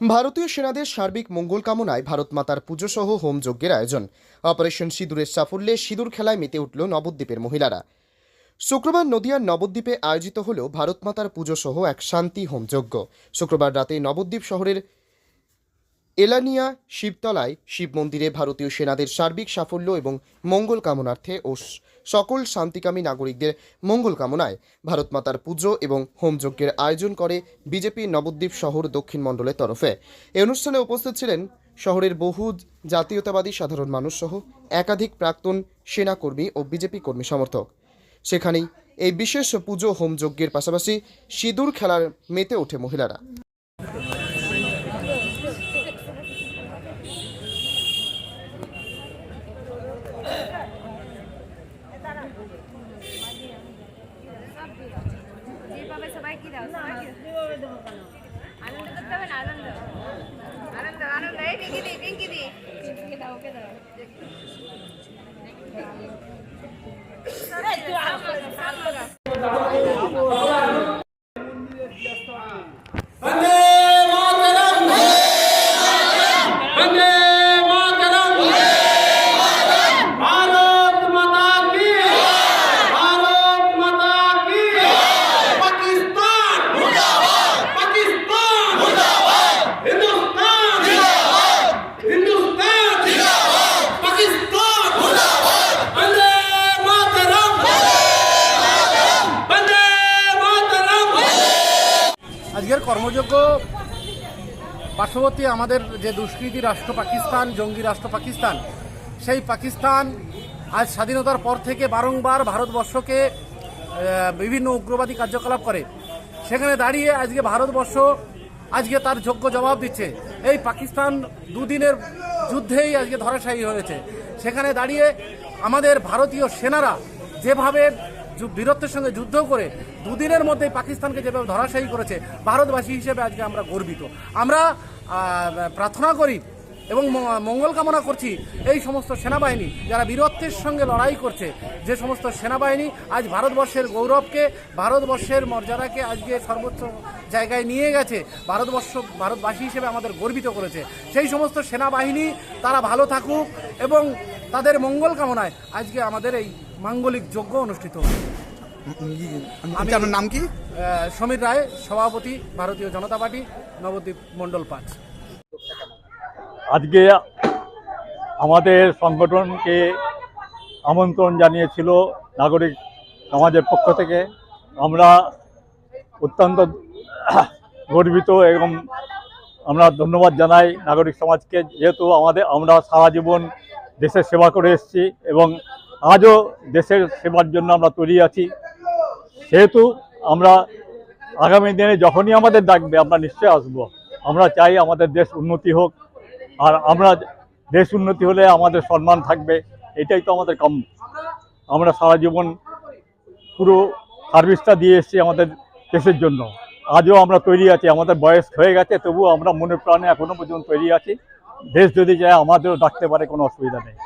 ভারতীয় সেনাদের সার্বিক মঙ্গল কামনায় ভারত মাতার পুজো সহ হোম যজ্ঞের আয়োজন। অপারেশন সিঁদুরের সাফল্যে সিঁদুর খেলায় মেতে উঠল নবদ্বীপের মহিলারা। শুক্রবার নদিয়ার নবদ্বীপে আয়োজিত হল ভারত মাতার পুজো সহ এক শান্তি হোম যজ্ঞ। শুক্রবার রাতে নবদ্বীপ শহরের এলানিয়া শিবতলায় শিব মন্দিরে ভারতীয় সেনাদের সার্বিক সাফল্য এবং মঙ্গল কামনার্থে ও সকল শান্তিকামী নাগরিকদের মঙ্গল কামনায় ভারত মাতার পুজো এবং হোমযজ্ঞের আয়োজন করে বিজেপি নবদ্বীপ শহর দক্ষিণ মণ্ডলের তরফে। এই অনুষ্ঠানে উপস্থিত ছিলেন শহরের বহু জাতীয়তাবাদী সাধারণ মানুষ সহ একাধিক প্রাক্তন সেনাকর্মী ও বিজেপি কর্মী সমর্থক। সেখানেই এই বিশেষ পুজো হোমযজ্ঞের পাশাপাশি সিঁদুর খেলার মেতে ওঠে মহিলারা। যেভাবে সবাই কি দাও সবাই কি আনন্দ করতে হবে না আনন্দ? আনন্দ আনন্দ। এই পিঙ্কি দি পিঙ্কি দি। পিঙ্কি দাও ওকে দাও। আজকের কর্মযোগ্য পার্শ্ববর্তী আমাদের যে দুষ্কৃতী রাষ্ট্র পাকিস্তান, জঙ্গি রাষ্ট্র পাকিস্তান, সেই পাকিস্তান আজ স্বাধীনতার পর থেকে বারংবার ভারতবর্ষকে বিভিন্ন উগ্রবাদী কার্যকলাপ করে। সেখানে দাঁড়িয়ে আজকে ভারতবর্ষ আজকে তার যোগ্য জবাব দিচ্ছে। এই পাকিস্তান দুদিনের যুদ্ধেই আজকে ধরাশায়ী হয়েছে। সেখানে দাঁড়িয়ে আমাদের ভারতীয় সেনারা যেভাবে বীরত্বের সঙ্গে যুদ্ধ করে দুদিনের মধ্যে পাকিস্তানকে যেভাবে ধরাশায়ী করেছে, ভারতবাসী হিসেবে আজকে আমরা গর্বিত। আমরা প্রার্থনা করি এবং মঙ্গল কামনা করছি এই সমস্ত সেনাবাহিনী যারা বীরত্বের সঙ্গে লড়াই করছে, যে সমস্ত সেনাবাহিনী আজ ভারতবর্ষের গৌরবকে, ভারতবর্ষের মর্যাদাকে আজকে সর্বোচ্চ জায়গায় নিয়ে গেছে ভারতবর্ষ ভারতবাসী হিসেবে আমাদের গর্বিত করেছে। সেই সমস্ত সেনাবাহিনী তারা ভালো থাকুক এবং তাদের মঙ্গল কামনায় আজকে আমাদের এই মাঙ্গলিক যজ্ঞ অনুষ্ঠিত আমি আপনার নাম কি? সমীর রায় সভাপতি ভারতীয় জনতা পার্টি নবদ্বীপ মণ্ডল পাঁচ আজকে আমাদের সংগঠনকে আমন্ত্রণ জানিয়েছিল নাগরিক সমাজের পক্ষ থেকে। আমরা অত্যন্ত গর্বিত এবং আমরা ধন্যবাদ জানাই নাগরিক সমাজকে, যেহেতু আমাদের, আমরা সারা জীবন দেশের সেবা করে এসেছি এবং আজও দেশের সেবার জন্য আমরা তৈরি আছি। সেহেতু আমরা আগামী দিনে যখনই আমাদের ডাকবে, আমরা নিশ্চয়ই আসব। আমরা চাই আমাদের দেশ উন্নতি হোক। আর আমরা দেশ উন্নতি হলে আমাদের সম্মান থাকবে, এটাই তো আমাদের কাম্য। আমরা সারা জীবন পুরো সার্ভিসটা দিয়ে এসেছি আমাদের দেশের জন্য। আজও আমরা তৈরি আছি, আমাদের বয়স হয়ে গেছে, তবুও আমরা মনে প্রাণে এখনও পর্যন্ত তৈরি আছি। দেশ যদি যায়, আমাদেরও ডাকতে পারে, কোনো অসুবিধা নেই।